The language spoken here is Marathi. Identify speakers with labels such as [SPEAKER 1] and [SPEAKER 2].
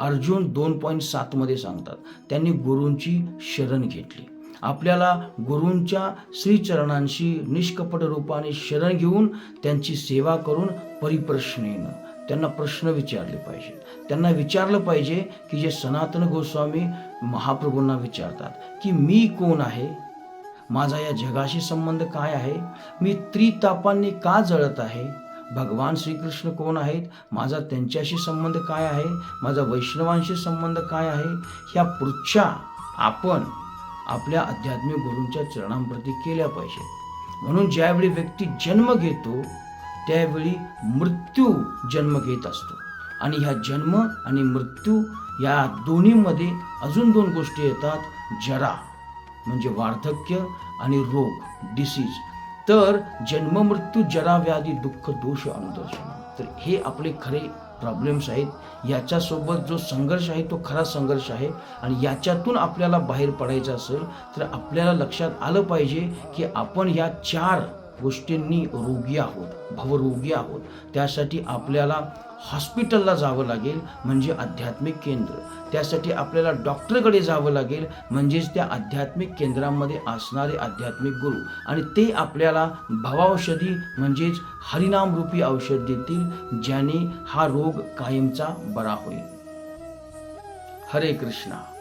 [SPEAKER 1] अर्जुन दोन पॉईंट सातमध्ये सांगतात त्यांनी गुरूंची शरण घेतली. आपल्याला गुरूंच्या श्रीचरणांशी निष्कपट रूपाने शरण घेऊन त्यांची सेवा करून परिप्रश्नेनं त्यांना प्रश्न विचारले पाहिजे. त्यांना विचारलं पाहिजे की जे सनातन गोस्वामी महाप्रभूंना विचारतात की मी कोण आहे? माझा या जगाशी संबंध काय आहे? मी त्रितापांनी का जळत आहे? भगवान श्रीकृष्ण कोण आहेत? माझा त्यांच्याशी संबंध काय आहे? माझा वैष्णवांशी संबंध काय आहे? ह्या पृच्छा आपण आपल्या आध्यात्मिक गुरूंच्या चरणांप्रती केल्या पाहिजेत. म्हणून ज्यावेळी व्यक्ती जन्म घेतो त्यावेळी मृत्यू जन्म घेत असतो. आणि ह्या जन्म आणि मृत्यू या दोन्हीमध्ये अजून दोन गोष्टी येतात. जरा म्हणजे वार्धक्य आणि रोग डिसीज तर जन्म मृत्यू दुःख दोष अनुदर्शन तर हे आपले खरे प्रॉब्लेम्स आहेत. याच्यासोबत जो संघर्ष आहे तो खरा संघर्ष आहे. आणि याच्यातून आपल्याला बाहेर पडायचं असेल तर आपल्याला लक्षात आलं पाहिजे की आपण या चार गोष्टींनी रोगी आहोत भवरोगी आहोत. त्यासाठी आपल्याला हॉस्पिटलला जावं लागेल म्हणजे आध्यात्मिक केंद्र. त्यासाठी आपल्याला डॉक्टरकडे जावं लागेल म्हणजेच त्या आध्यात्मिक केंद्रामध्ये असणारे आध्यात्मिक गुरु. आणि ते आपल्याला भवाौषधी म्हणजेच हरिनामरूपी औषध देतील ज्याने हा रोग कायमचा बरा होईल. हरे कृष्णा.